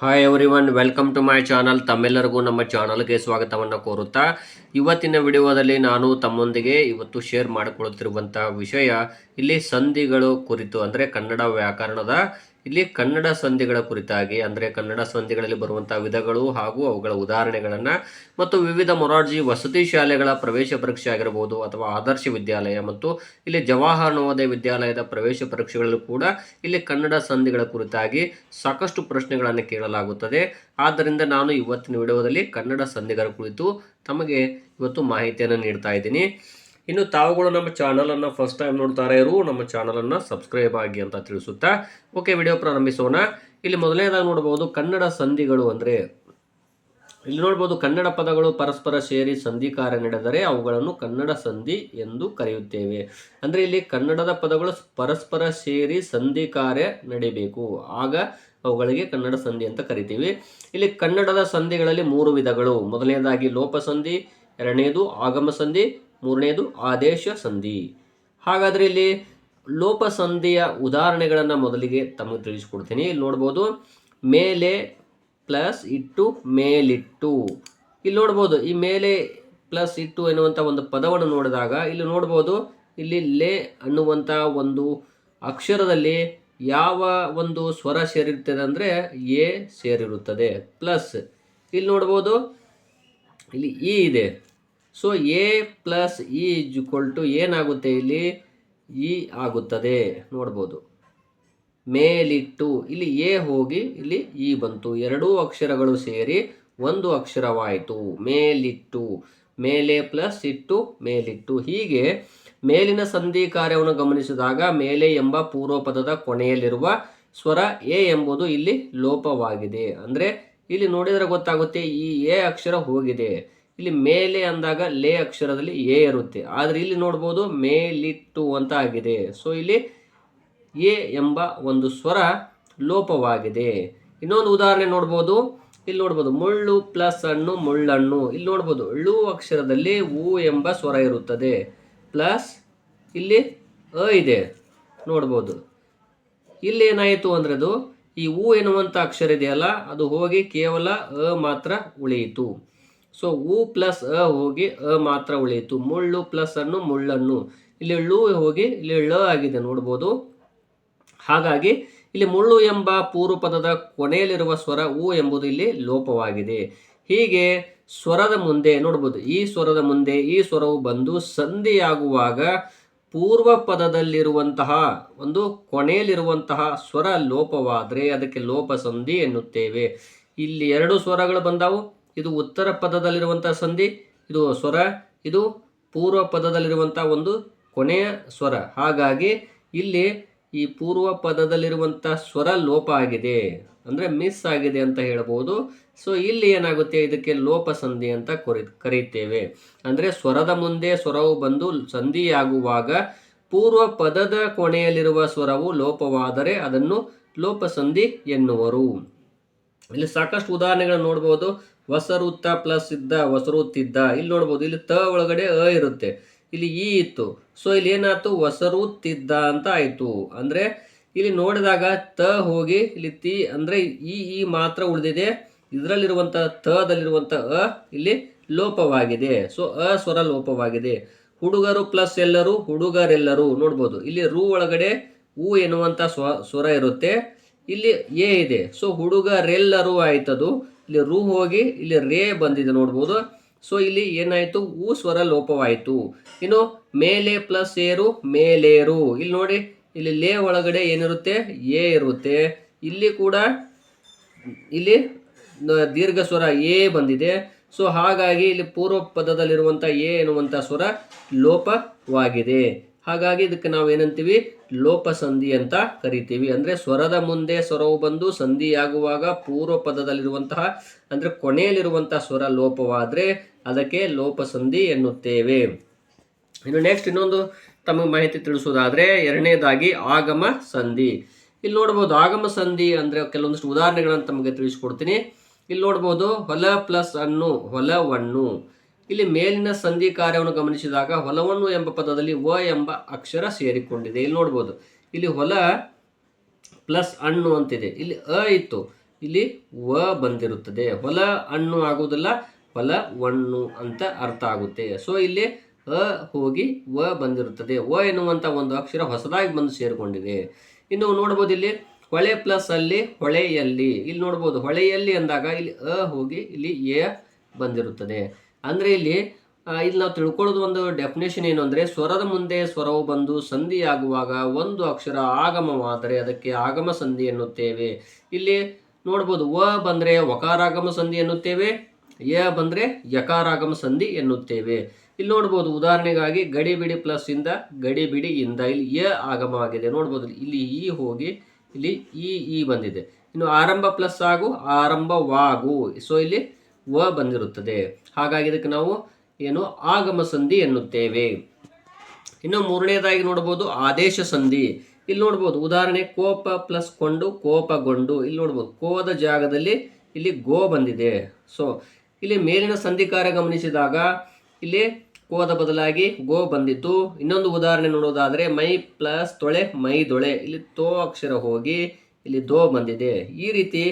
Hi everyone welcome to my channel ತಮ್ಮೆಲ್ಲರಿಗೂ ನಮ್ಮ ಚಾನಲ್ಗೆ ಸ್ವಾಗತವನ್ನು ಕೋರುತ್ತಾ, ಇವತ್ತಿನ ವಿಡಿಯೋದಲ್ಲಿ ನಾನು ತಮ್ಮೊಂದಿಗೆ ಇವತ್ತು ಶೇರ್ ಮಾಡಿಕೊಳ್ಳುತ್ತಿರುವಂಥ ವಿಷಯ, ಇಲ್ಲಿ ಸಂಧಿಗಳು ಕುರಿತು, ಅಂದರೆ ಕನ್ನಡ ವ್ಯಾಕರಣದ ಇಲ್ಲಿ ಕನ್ನಡ ಸಂಧಿಗಳ ಕುರಿತಾಗಿ, ಅಂದರೆ ಕನ್ನಡ ಸಂಧಿಗಳಲ್ಲಿ ಬರುವಂತಹ ವಿಧಗಳು ಹಾಗೂ ಅವುಗಳ ಉದಾಹರಣೆಗಳನ್ನು ಮತ್ತು ವಿವಿಧ ಮೊರಾರ್ಜಿ ವಸತಿ ಶಾಲೆಗಳ ಪ್ರವೇಶ ಪರೀಕ್ಷೆ ಆಗಿರಬಹುದು ಅಥವಾ ಆದರ್ಶ ವಿದ್ಯಾಲಯ ಮತ್ತು ಇಲ್ಲಿ ಜವಾಹರ್ ನವೋದಯ ವಿದ್ಯಾಲಯದ ಪ್ರವೇಶ ಪರೀಕ್ಷೆಗಳಲ್ಲೂ ಕೂಡ ಇಲ್ಲಿ ಕನ್ನಡ ಸಂಧಿಗಳ ಕುರಿತಾಗಿ ಸಾಕಷ್ಟು ಪ್ರಶ್ನೆಗಳನ್ನು ಕೇಳಲಾಗುತ್ತದೆ. ಆದ್ದರಿಂದ ನಾನು ಇವತ್ತಿನ ವಿಡಿಯೋದಲ್ಲಿ ಕನ್ನಡ ಸಂಧಿಗಳ ಕುರಿತು ತಮಗೆ ಇವತ್ತು ಮಾಹಿತಿಯನ್ನು ನೀಡ್ತಾ ಇದ್ದೀನಿ. ಇನ್ನು ತಾವುಗಳು ನಮ್ಮ ಚಾನಲನ್ನು ಫಸ್ಟ್ ಟೈಮ್ ನೋಡ್ತಾ ಇರು, ನಮ್ಮ ಚಾನಲನ್ನು ಸಬ್ಸ್ಕ್ರೈಬ್ ಆಗಿ ಅಂತ ತಿಳಿಸುತ್ತಾ ಓಕೆ ವಿಡಿಯೋ ಪ್ರಾರಂಭಿಸೋಣ. ಇಲ್ಲಿ ಮೊದಲನೇದಾಗಿ ನೋಡಬಹುದು ಕನ್ನಡ ಸಂಧಿಗಳು ಅಂದರೆ, ಇಲ್ಲಿ ನೋಡ್ಬೋದು ಕನ್ನಡ ಪದಗಳು ಪರಸ್ಪರ ಸೇರಿ ಸಂಧಿ ಕಾರ್ಯ ನಡೆದರೆ ಅವುಗಳನ್ನು ಕನ್ನಡ ಸಂಧಿ ಎಂದು ಕರೆಯುತ್ತೇವೆ. ಅಂದರೆ ಇಲ್ಲಿ ಕನ್ನಡದ ಪದಗಳು ಪರಸ್ಪರ ಸೇರಿ ಸಂಧಿ ಕಾರ್ಯ ನಡಿಬೇಕು. ಆಗ ಅವುಗಳಿಗೆ ಕನ್ನಡ ಸಂಧಿ ಅಂತ ಕರಿತೀವಿ. ಇಲ್ಲಿ ಕನ್ನಡದ ಸಂಧಿಗಳಲ್ಲಿ ಮೂರು ವಿಧಗಳು. ಮೊದಲನೇದಾಗಿ ಲೋಪ ಸಂಧಿ ಎರಡನೇದು ಆಗಮ ಸಂಧಿ ಮೂರನೇದು ಆದೇಶ ಸಂಧಿ. ಹಾಗಾದರೆ ಇಲ್ಲಿ ಲೋಪ ಸಂಧಿಯ ಉದಾಹರಣೆಗಳನ್ನು ಮೊದಲಿಗೆ ತಮಗೆ ತಿಳಿಸ್ಕೊಡ್ತೀನಿ. ಇಲ್ಲಿ ನೋಡ್ಬೋದು, ಮೇಲೆ ಪ್ಲಸ್ ಇಟ್ಟು ಮೇಲಿಟ್ಟು. ಇಲ್ಲಿ ನೋಡ್ಬೋದು, ಈ ಮೇಲೆ ಪ್ಲಸ್ ಇಟ್ಟು ಎನ್ನುವಂಥ ಒಂದು ಪದವನ್ನು ನೋಡಿದಾಗ ಇಲ್ಲಿ ನೋಡ್ಬೋದು, ಇಲ್ಲಿ ಲೇ ಅನ್ನುವಂಥ ಒಂದು ಅಕ್ಷರದಲ್ಲಿ ಯಾವ ಒಂದು ಸ್ವರ ಸೇರಿರ್ತದೆ ಅಂದರೆ ಎ ಸೇರಿರುತ್ತದೆ. ಪ್ಲಸ್ ಇಲ್ಲಿ ನೋಡ್ಬೋದು, ಇಲ್ಲಿ ಇ ಇದೆ. So A plus E equal to ಏನಾಗುತ್ತೆ ಇಲ್ಲಿ ಇ ಆಗುತ್ತದೆ ನೋಡ್ಬೋದು. ಮೇಲಿಟ್ಟು ಇಲ್ಲಿ ಎ ಹೋಗಿ ಇಲ್ಲಿ ಇ ಬಂತು. ಎರಡೂ ಅಕ್ಷರಗಳು ಸೇರಿ ಒಂದು ಅಕ್ಷರವಾಯಿತು. ಮೇಲಿಟ್ಟು, ಮೇಲೆ ಪ್ಲಸ್ ಇಟ್ಟು ಮೇಲಿಟ್ಟು. ಹೀಗೆ ಮೇಲಿನ ಸಂಧಿ ಕಾರ್ಯವನ್ನು ಗಮನಿಸಿದಾಗ ಮೇಲೆ ಎಂಬ ಪೂರ್ವಪದದ ಕೊನೆಯಲ್ಲಿರುವ ಸ್ವರ ಎ ಎಂಬುದು ಇಲ್ಲಿ ಲೋಪವಾಗಿದೆ. ಅಂದರೆ ಇಲ್ಲಿ ನೋಡಿದರೆ ಗೊತ್ತಾಗುತ್ತೆ ಈ ಎ ಅಕ್ಷರ ಹೋಗಿದೆ. ಇಲ್ಲಿ ಮೇಲೆ ಅಂದಾಗ ಲೇ ಅಕ್ಷರದಲ್ಲಿ ಎ ಇರುತ್ತೆ. ಆದರೆ ಇಲ್ಲಿ ನೋಡ್ಬೋದು ಮೇಲಿಟ್ಟು ಅಂತ ಆಗಿದೆ. ಸೊ ಇಲ್ಲಿ ಎ ಎಂಬ ಒಂದು ಸ್ವರ ಲೋಪವಾಗಿದೆ. ಇನ್ನೊಂದು ಉದಾಹರಣೆ ನೋಡ್ಬೋದು. ಇಲ್ಲಿ ನೋಡ್ಬೋದು, ಮುಳ್ಳು ಪ್ಲಸ್ ಹಣ್ಣು ಮುಳ್ಳಣ್ಣು. ಇಲ್ಲಿ ನೋಡ್ಬೋದು, ಳು ಅಕ್ಷರದಲ್ಲಿ ಹೂ ಎಂಬ ಸ್ವರ ಇರುತ್ತದೆ. ಪ್ಲಸ್ ಇಲ್ಲಿ ಅ ಇದೆ. ನೋಡ್ಬೋದು. ಇಲ್ಲಿ ಏನಾಯಿತು ಅಂದ್ರೆ ಅದು, ಈ ಹೂ ಎನ್ನುವಂಥ ಅಕ್ಷರ ಇದೆಯಲ್ಲ, ಅದು ಹೋಗಿ ಕೇವಲ ಅ ಮಾತ್ರ ಉಳಿಯಿತು. ಸೊ ಉ ಪ್ಲಸ್ ಅ ಹೋಗಿ ಅ ಮಾತ್ರ ಉಳಿಯಿತು. ಮುಳ್ಳು ಪ್ಲಸ್ ಅನ್ನು ಮುಳ್ಳನ್ನು. ಇಲ್ಲಿ ಳು ಹೋಗಿ ಇಲ್ಲಿ ಳ ಆಗಿದೆ ನೋಡ್ಬೋದು. ಹಾಗಾಗಿ ಇಲ್ಲಿ ಮುಳ್ಳು ಎಂಬ ಪೂರ್ವ ಪದದ ಕೊನೆಯಲ್ಲಿರುವ ಸ್ವರ ಉ ಎಂಬುದು ಇಲ್ಲಿ ಲೋಪವಾಗಿದೆ. ಹೀಗೆ ಸ್ವರದ ಮುಂದೆ ನೋಡ್ಬೋದು. ಈ ಸ್ವರದ ಮುಂದೆ ಈ ಸ್ವರವು ಬಂದು ಸಂಧಿಯಾಗುವಾಗ ಪೂರ್ವ ಪದದಲ್ಲಿರುವಂತಹ ಒಂದು ಕೊನೆಯಲ್ಲಿರುವಂತಹ ಸ್ವರ ಲೋಪವಾದರೆ ಅದಕ್ಕೆ ಲೋಪ ಸಂಧಿ ಎನ್ನುತ್ತೇವೆ. ಇಲ್ಲಿ ಎರಡು ಸ್ವರಗಳು ಬಂದವು. ಇದು ಉತ್ತರ ಪದದಲ್ಲಿರುವಂಥ ಸಂಧಿ, ಇದು ಸ್ವರ, ಇದು ಪೂರ್ವ ಪದದಲ್ಲಿರುವಂಥ ಒಂದು ಕೊನೆಯ ಸ್ವರ. ಹಾಗಾಗಿ ಇಲ್ಲಿ ಈ ಪೂರ್ವ ಪದದಲ್ಲಿರುವಂಥ ಸ್ವರ ಲೋಪ ಆಗಿದೆ, ಅಂದರೆ ಮಿಸ್ ಆಗಿದೆ ಅಂತ ಹೇಳ್ಬೋದು ಸೊ ಇಲ್ಲಿ ಏನಾಗುತ್ತೆ? ಇದಕ್ಕೆ ಲೋಪ ಸಂಧಿ ಅಂತ ಕೊರಿ, ಕರೀತೇವೆ. ಅಂದರೆ ಸ್ವರದ ಮುಂದೆ ಸ್ವರವು ಬಂದು ಸಂಧಿಯಾಗುವಾಗ ಪೂರ್ವ ಪದದ ಕೊನೆಯಲ್ಲಿರುವ ಸ್ವರವು ಲೋಪವಾದರೆ ಅದನ್ನು ಲೋಪ ಸಂಧಿ ಎನ್ನುವರು. ಇಲ್ಲಿ ಸಾಕಷ್ಟು ಉದಾಹರಣೆಗಳನ್ನು ನೋಡ್ಬೋದು. ವಸರುತ್ತ ಪ್ಲಸ್ ಇದ್ದ, ವಸರುತ್ತಿದ್ದ. ಇಲ್ಲಿ ನೋಡ್ಬೋದು, ಇಲ್ಲಿ ತ ಒಳಗಡೆ ಅ ಇರುತ್ತೆ. ಇಲ್ಲಿ ಇ ಇತ್ತು. ಸೊ ಇಲ್ಲಿ ಏನಾಯ್ತು? ವಸರುತ್ತಿದ್ದ ಅಂತ ಆಯಿತು. ಅಂದರೆ, ಇಲ್ಲಿ ನೋಡಿದಾಗ ತ ಹೋಗಿ, ಇಲ್ಲಿ ತಿ ಅಂದರೆ ಈ ಈ ಮಾತ್ರ ಉಳಿದಿದೆ. ಇದರಲ್ಲಿರುವಂಥ ತದಲ್ಲಿರುವಂಥ ಅ ಇಲ್ಲಿ ಲೋಪವಾಗಿದೆ. ಸೊ ಅ ಸ್ವರ ಲೋಪವಾಗಿದೆ. ಹುಡುಗರು ಪ್ಲಸ್ ಎಲ್ಲರೂ ಹುಡುಗರೆಲ್ಲರೂ ನೋಡ್ಬೋದು. ಇಲ್ಲಿ ರು ಒಳಗಡೆ ಉ ಎನ್ನುವಂಥ ಸ್ವ, ಸ್ವರ ಇರುತ್ತೆ. ಇಲ್ಲಿ ಎ ಇದೆ. ಸೊ ಹುಡುಗರೆಲ್ಲರೂ ಆಯ್ತದು. ಇಲ್ಲಿ ರು ಹೋಗಿ ಇಲ್ಲಿ ರೇ ಬಂದಿದೆ ನೋಡ್ಬೋದು. ಸೊ ಇಲ್ಲಿ ಏನಾಯಿತು? ಊ ಸ್ವರ ಲೋಪವಾಯಿತು. ಇನ್ನು ಮೇಲೆ ಪ್ಲಸ್ ಏರು, ಮೇಲೇರು. ಇಲ್ಲಿ ನೋಡಿ, ಇಲ್ಲಿ ಲೇ ಒಳಗಡೆ ಏನಿರುತ್ತೆ? ಎ ಇರುತ್ತೆ. ಇಲ್ಲಿ ಕೂಡ ಇಲ್ಲಿ ದೀರ್ಘ ಸ್ವರ ಎ ಬಂದಿದೆ. ಸೊ ಹಾಗಾಗಿ ಇಲ್ಲಿ ಪೂರ್ವ ಪದದಲ್ಲಿರುವಂಥ ಎ ಎನ್ನುವಂಥ ಸ್ವರ ಲೋಪವಾಗಿದೆ. ಹಾಗಾಗಿ ಇದಕ್ಕೆ ನಾವು ಏನಂತೀವಿ? ಲೋಪ ಸಂಧಿ ಅಂತ ಕರಿತೀವಿ. ಅಂದರೆ ಸ್ವರದ ಮುಂದೆ ಸ್ವರವು ಬಂದು ಸಂಧಿಯಾಗುವಾಗ ಪೂರ್ವ ಪದದಲ್ಲಿರುವಂತಹ ಅಂದರೆ ಕೊನೆಯಲ್ಲಿರುವಂತಹ ಸ್ವರ ಲೋಪವಾದರೆ ಅದಕ್ಕೆ ಲೋಪ ಸಂಧಿ ಎನ್ನುತ್ತೇವೆ. ಇನ್ನು ನೆಕ್ಸ್ಟ್ ಇನ್ನೊಂದು ತಮಗೆ ಮಾಹಿತಿ ತಿಳಿಸೋದಾದರೆ ಎರಡನೇದಾಗಿ ಆಗಮ ಸಂಧಿ. ಇಲ್ಲಿ ನೋಡ್ಬೋದು ಆಗಮ ಸಂಧಿ ಅಂದರೆ ಕೆಲವೊಂದಿಷ್ಟು ಉದಾಹರಣೆಗಳನ್ನು ತಮಗೆ ತಿಳಿಸ್ಕೊಡ್ತೀನಿ. ಇಲ್ಲಿ ನೋಡ್ಬೋದು ಹೊಲ ಪ್ಲಸ್ ಅನ್ನು ಹೊಲವನ್ನು ಇಲ್ಲಿ ಮೇಲಿನ ಸಂಧಿ ಕಾರ್ಯವನ್ನು ಗಮನಿಸಿದಾಗ ಹೊಲವನ್ನು ಎಂಬ ಪದದಲ್ಲಿ ವ ಎಂಬ ಅಕ್ಷರ ಸೇರಿಕೊಂಡಿದೆ. ಇಲ್ಲಿ ನೋಡ್ಬೋದು. ಇಲ್ಲಿ ಹೊಲ ಪ್ಲಸ್ ಹಣ್ಣು ಅಂತಿದೆ. ಇಲ್ಲಿ ಅ ಇತ್ತು. ಇಲ್ಲಿ ವ ಬಂದಿರುತ್ತದೆ. ಹೊಲ ಹಣ್ಣು ಆಗುವುದಿಲ್ಲ, ಹೊಲ ಹಣ್ಣು ಅಂತ ಅರ್ಥ ಆಗುತ್ತೆ. ಸೊ ಇಲ್ಲಿ ಅ ಹೋಗಿ ವ ಬಂದಿರುತ್ತದೆ. ವ ಎನ್ನುವಂಥ ಒಂದು ಅಕ್ಷರ ಹೊಸದಾಗಿ ಬಂದು ಸೇರಿಕೊಂಡಿದೆ. ಇನ್ನು ನೋಡ್ಬೋದು ಇಲ್ಲಿ ಹೊಳೆ ಪ್ಲಸ್ ಅಲ್ಲಿ ಹೊಳೆಯಲ್ಲಿ. ಇಲ್ಲಿ ನೋಡ್ಬೋದು, ಹೊಳೆಯಲ್ಲಿ ಅಂದಾಗ ಇಲ್ಲಿ ಅ ಹೋಗಿ ಇಲ್ಲಿ ಎ ಬಂದಿರುತ್ತದೆ. ಅಂದರೆ ಇಲ್ಲಿ ಇಲ್ಲಿ ನಾವು ತಿಳ್ಕೊಳ್ಳೋದು ಒಂದು ಡೆಫಿನೇಷನ್ ಏನು ಅಂದರೆ, ಸ್ವರದ ಮುಂದೆ ಸ್ವರವು ಬಂದು ಸಂಧಿಯಾಗುವಾಗ ಒಂದು ಅಕ್ಷರ ಆಗಮವಾದರೆ ಅದಕ್ಕೆ ಆಗಮ ಸಂಧಿ ಎನ್ನುತ್ತೇವೆ. ಇಲ್ಲಿ ನೋಡ್ಬೋದು, ವ ಬಂದರೆ ವಕಾರಾಗಮ ಸಂಧಿ ಎನ್ನುತ್ತೇವೆ, ಯ ಬಂದರೆ ಯಕಾರಾಗಮ ಸಂಧಿ ಎನ್ನುತ್ತೇವೆ. ಇಲ್ಲಿ ನೋಡ್ಬೋದು, ಉದಾಹರಣೆಗಾಗಿ ಗಡಿ ಬಿಡಿ ಪ್ಲಸ್ ಇಂದ ಗಡಿ ಬಿಡಿ ಇಂದ ಇಲ್ಲಿ ಯ ಆಗಮವಾಗಿದೆ. ನೋಡ್ಬೋದು, ಇಲ್ಲಿ ಈ ಹೋಗಿ, ಇಲ್ಲಿ ಈ ಈ ಬಂದಿದೆ. ಇನ್ನು ಆರಂಭ ಪ್ಲಸ್ ಆಗು, ಆರಂಭವಾಗು. ಸೊ ಇಲ್ಲಿ ವ ಬಂದಿರುತ್ತದೆ. ಹಾಗಾಗಿ ಇದಕ್ಕೆ ನಾವು ಏನು ಆಗಮ ಸಂಧಿ ಎನ್ನುತ್ತೇವೆ. ಇನ್ನು ಮೂರನೇದಾಗಿ ನೋಡ್ಬೋದು ಆದೇಶ ಸಂಧಿ. ಇಲ್ಲಿ ನೋಡ್ಬೋದು ಉದಾಹರಣೆ ಕೋಪ ಪ್ಲಸ್ ಕೊಂಡು ಕೋಪಗೊಂಡು ಇಲ್ಲಿ ನೋಡ್ಬೋದು ಕೋದ ಜಾಗದಲ್ಲಿ ಇಲ್ಲಿ ಗೋ ಬಂದಿದೆ. ಸೊ ಇಲ್ಲಿ ಮೇಲಿನ ಸಂಧಿ ಕಾರ್ಯ ಗಮನಿಸಿದಾಗ ಇಲ್ಲಿ ಕೋದ ಬದಲಾಗಿ ಗೋ ಬಂದಿತ್ತು. ಇನ್ನೊಂದು ಉದಾಹರಣೆ ನೋಡೋದಾದರೆ ಮೈ ಪ್ಲಸ್ ತೊಳೆ, ಮೈ ದೊಳೆ. ಇಲ್ಲಿ ತೋ ಅಕ್ಷರ ಹೋಗಿ ಇಲ್ಲಿ ದೋ ಬಂದಿದೆ. ಈ ರೀತಿ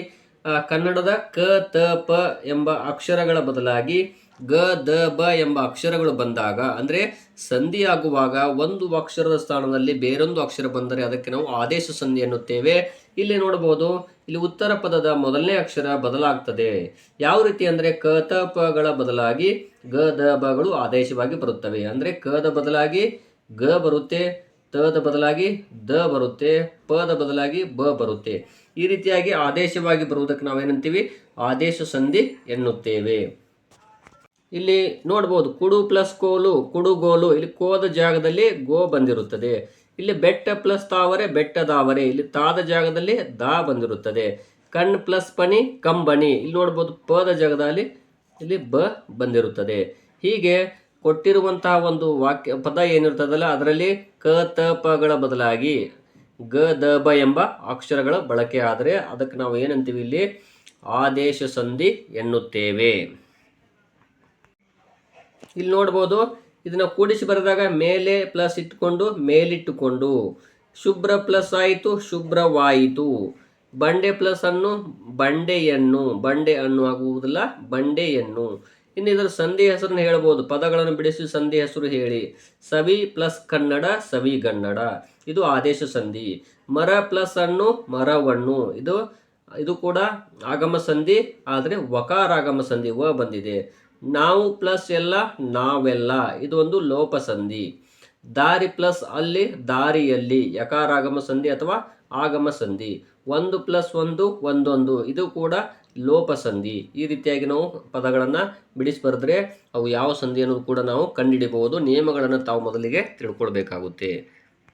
ಕನ್ನಡದ ಕ, ತ, ಪ ಎಂಬ ಅಕ್ಷರಗಳ ಬದಲಾಗಿ ಗ, ದ, ಬ ಎಂಬ ಅಕ್ಷರಗಳು ಬಂದಾಗ, ಅಂದರೆ ಸಂಧಿ ಆಗುವಾಗ ಒಂದು ಅಕ್ಷರದ ಸ್ಥಾನದಲ್ಲಿ ಬೇರೊಂದು ಅಕ್ಷರ ಬಂದರೆ ಅದಕ್ಕೆ ನಾವು ಆದೇಶ ಸಂಧಿ ಎನ್ನುತ್ತೇವೆ. ಇಲ್ಲಿ ನೋಡಬಹುದು, ಇಲ್ಲಿ ಉತ್ತರ ಪದದ ಮೊದಲನೇ ಅಕ್ಷರ ಬದಲಾಗ್ತದೆ. ಯಾವ ರೀತಿ ಅಂದರೆ ಕ, ತ, ಪಗಳ ಬದಲಾಗಿ ಗ, ದ, ಬಗಳು ಆದೇಶವಾಗಿ ಬರುತ್ತವೆ. ಅಂದರೆ ದ ಬದಲಾಗಿ ಗ ಬರುತ್ತೆ ತದ ಬದಲಾಗಿ ದ ಬರುತ್ತೆ ಪದ ಬದಲಾಗಿ ಬ ಬರುತ್ತೆ. ಈ ರೀತಿಯಾಗಿ ಆದೇಶವಾಗಿ ಬರುವುದಕ್ಕೆ ನಾವೇನಂತೀವಿ? ಆದೇಶ ಸಂಧಿ ಎನ್ನುತ್ತೇವೆ. ಇಲ್ಲಿ ನೋಡ್ಬೋದು, ಕುಡು ಪ್ಲಸ್ ಕೋಲು ಕುಡುಗೋಲು ಇಲ್ಲಿ ಕೋದ ಜಾಗದಲ್ಲಿ ಗೋ ಬಂದಿರುತ್ತದೆ. ಇಲ್ಲಿ ಬೆಟ್ಟ ಪ್ಲಸ್ ತಾವರೆ ಬೆಟ್ಟದಾವರೆ ಇಲ್ಲಿ ತಾದ ಜಾಗದಲ್ಲಿ ದಾ ಬಂದಿರುತ್ತದೆ. ಕಣ್ ಪ್ಲಸ್ ಪಣಿ, ಕಂಬಣಿ. ಇಲ್ಲಿ ನೋಡ್ಬೋದು ಪದ ಜಾಗದಲ್ಲಿ ಇಲ್ಲಿ ಬ ಬಂದಿರುತ್ತದೆ. ಹೀಗೆ ಕೊಟ್ಟಿರುವಂತಹ ಒಂದು ವಾಕ್ಯ ಪದ ಏನಿರ್ತದಲ್ಲ, ಅದರಲ್ಲಿ ಕ, ತ ಪಗಳ ಬದಲಾಗಿ ಗ, ದ, ಬ ಎಂಬ ಅಕ್ಷರಗಳ ಬಳಕೆ ಆದರೆ ಅದಕ್ಕೆ ನಾವು ಏನಂತೀವಿ ಇಲ್ಲಿ? ಆದೇಶ ಸಂಧಿ ಎನ್ನುತ್ತೇವೆ. ಇಲ್ಲಿ ನೋಡ್ಬೋದು, ಇದನ್ನ ಕೂಡಿಸಿ ಬರೆದಾಗ ಮೇಲೆ ಪ್ಲಸ್ ಇಟ್ಕೊಂಡು ಮೇಲಿಟ್ಟುಕೊಂಡು, ಶುಭ್ರ ಪ್ಲಸ್ ಆಯಿತು, ಶುಭ್ರವಾಯಿತು. ಬಂಡೆ ಪ್ಲಸ್ ಅನ್ನು ಬಂಡೆಯನ್ನು, ಬಂಡೆ ಅನ್ನು ಆಗುವುದಿಲ್ಲ, ಬಂಡೆಯನ್ನು. ಇನ್ನು ಇದರ ಸಂಧಿ ಹೆಸರನ್ನು ಹೇಳ್ಬೋದು. ಪದಗಳನ್ನು ಬಿಡಿಸಿ ಸಂಧಿ ಹೆಸರು ಹೇಳಿ. ಸವಿ ಪ್ಲಸ್ ಕನ್ನಡ ಸವಿಗನ್ನಡ ಇದು ಆದೇಶ ಸಂಧಿ. ಮರ ಪ್ಲಸ್ ಹಣ್ಣು, ಮರವಣ್ಣು. ಇದು ಇದು ಕೂಡ ಆಗಮ ಸಂಧಿ, ಆದರೆ ವಕಾರಾಗಮ ಸಂಧಿ ವ ಬಂದಿದೆ. ನಾವು ಪ್ಲಸ್ ಎಲ್ಲ, ನಾವೆಲ್ಲ. ಇದು ಒಂದು ಲೋಪ ಸಂಧಿ. ದಾರಿ ಪ್ಲಸ್ ಅಲ್ಲಿ, ದಾರಿಯಲ್ಲಿ. ಯಕಾರಾಗಮ ಸಂಧಿ ಅಥವಾ ಆಗಮ ಸಂಧಿ. ಒಂದು ಪ್ಲಸ್ ಒಂದು, ಒಂದೊಂದು. ಇದು ಕೂಡ ಲೋಪ ಸಂಧಿ ಈ ರೀತಿಯಾಗಿ ನಾವು ಪದಗಳನ್ನು ಬಿಡಿಸಿ ಬರೆದ್ರೆ ಅವು ಯಾವ ಸಂಧಿ ಅನ್ನೋದು ಕೂಡ ನಾವು ಕಂಡುಹಿಡಿಬಹುದು. ನಿಯಮಗಳನ್ನು ತಾವು ಮೊದಲಿಗೆ ತಿಳ್ಕೊಳ್ಬೇಕಾಗುತ್ತೆ.